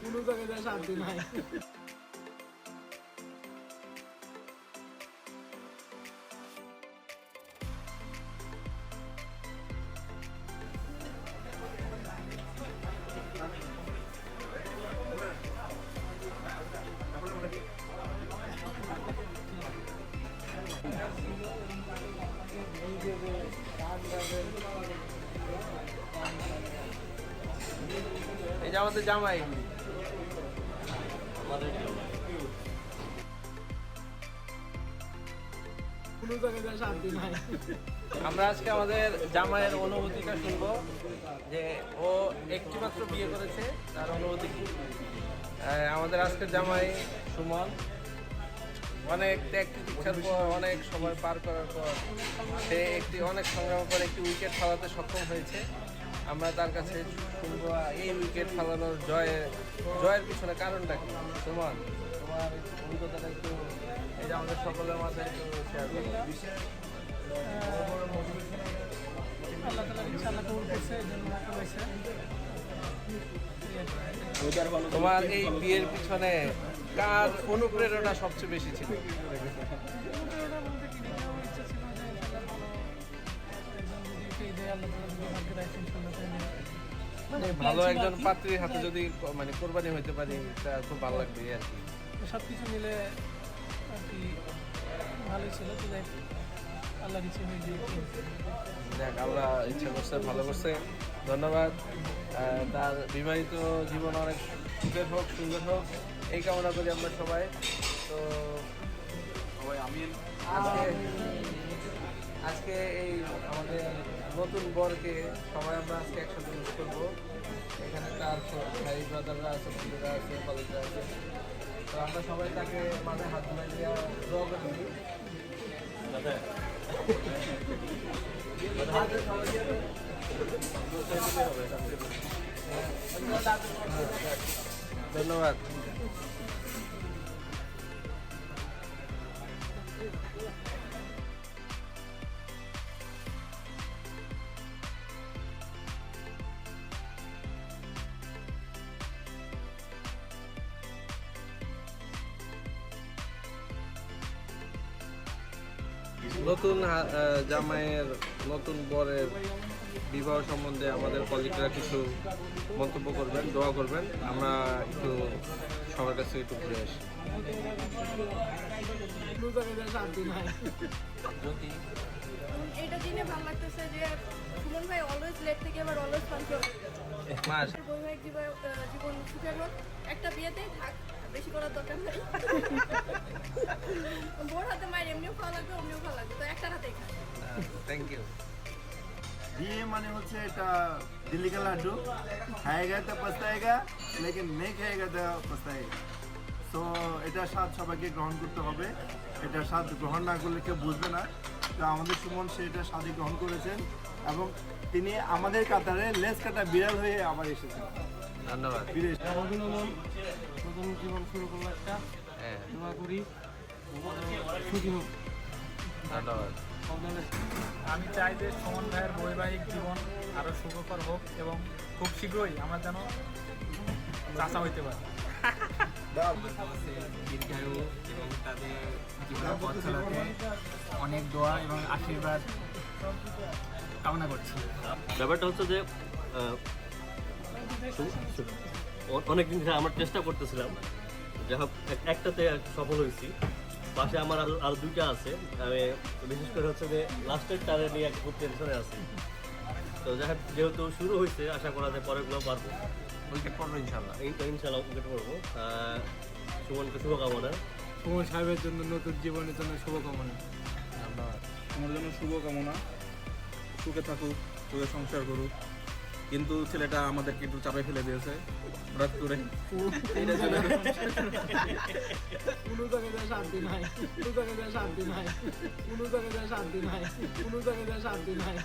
কোনো জায়গায় শান্তি নাই। আমাদের জামাই। আমরা আজকে আমাদের জামাইয়ের অনুভূতিটা শুনব, যে ও একটি মাত্র বিয়ে করেছে, তার অনুভূতি কি? আমাদের আজকের জামাই সুমন। অনেক ত্যাগ পর, অনেক সময় পার করার পর, সে একটি অনেক সংগ্রামের পর একটি উইকেট ফালাতে সক্ষম হয়েছে। আমরা তার কাছে শুনব এই উইকেট ফালানোর জয়ের জয়ের পিছনে কারণটা কি? সুমন তোমার অভিজ্ঞতাটা একটু এই আমাদের সকলের মাঝে একটু শেয়ার করো। আল্লাহ তালা ইনশাল্লাহ কবুল করছে এই জন্য হয়েছে। তোমার এই বিয়ের পিছনে কার অনুপ্রেরণা সবচেয়ে বেশি ছিল? মানে ভালো একজন পাত্রীর হাতে যদি মানে কোরবানি হইতে পারি তা খুব ভালো লাগবে আর কি। সব কিছু মিলে আর কি ভালোই ছিল তো যাই ইচ্ছে হয়ে দেখ আল্লাহ ইচ্ছা করছে ভালো করছে। ধন্যবাদ। তার বিবাহিত জীবন অনেক সুখের হোক সুন্দর হোক এই কামনা করি আমরা সবাই। তো নতুন বরকে সবাই আমরা আজকে একসাথে মিস করব। এখানে তার ভাই ব্রাদাররা আছে, ছেলেরা আছে কলেজরা আছে। তো আমরা সবাই তাকে মাঝে হাত দিয়ে ড্র করে দিই। ধন্যবাদ। নতুন জামাইয়ের নতুন বরের বিবাহ সম্বন্ধে আমাদের কলিগরা কিছু মন্তব্য করবেন দোয়া করবেন। আমরা একটু সবার কাছে একটু ঘুরে আসি। কোনো জায়গায় যায় শান্তি নাই জ্যোতি এটা দিনে ভালো লাগতেছে যে সুমন ভাই অলওয়েজ লেট থেকে এবার অলওয়েজ পাঞ্চুয়াল বৈবাহিক জীবন সুখের হোক একটা বিয়েতেই থাক বেশি করার দরকার নেই। মানে হচ্ছে এটা दिल्ली লাড্ডু। लड्डू খায়গা তো পস্তায়গা লেকিন নেই খায়গা তো পস্তায়গা। তো এটা স্বাদ সবাইকে গ্রহণ করতে হবে। এটা স্বাদ গ্রহণ না করলে কেউ বুঝবে না। তো আমাদের সুমন সে এটা স্বাদে গ্রহণ করেছেন এবং তিনি আমাদের কাতারে লেস কাটা বিড়াল হয়ে আবার এসেছেন। ধন্যবাদ। জীবন একটা। হ্যাঁ। ধন্যবাদ। আমি চাই যে সুমন ভাইয়ের বৈবাহিক জীবন আরও সুখকর হোক এবং খুব শীঘ্রই আমরা যেন চাষা হইতে পারি। দীর্ঘায়ু এবং তাদের জীবনের পথ চলাতে অনেক দোয়া এবং আশীর্বাদ কামনা করছি। ব্যাপারটা হচ্ছে যে অনেকদিন ধরে আমরা চেষ্টা করতেছিলাম। যাই হোক এক- একটাতে সফল হয়েছি। পাশে আমার আরও আরও দুইটা আছে। আমি বিশেষ করে হচ্ছে যে লাস্টের টারে নিয়ে একটু খুব টেনশনে আছি। তো যাই যেহেতু শুরু হয়েছে আশা করা যায় পরেরগুলো পারব। উইকেট পড়ব ইনশাল্লাহ এই তো ইনশাল্লাহ উইকেট পড়ব। সুমনকে শুভকামনা। সুমন সাহেবের জন্য নতুন জীবনের জন্য শুভকামনা। ধন্যবাদ তোমার জন্য শুভকামনা। সুখে থাকুক সুখে সংসার করুক। কিন্তু ছেলেটা আমাদেরকে একটু চাপে ফেলে দিয়েছে। হঠাৎ করে এইটা ছিল কোনো জায়গায় শান্তি নাই? কোনো জায়গায় শান্তি নাই? কোনো জায়গায় শান্তি নাই? কোনো জায়গায় শান্তি নাই?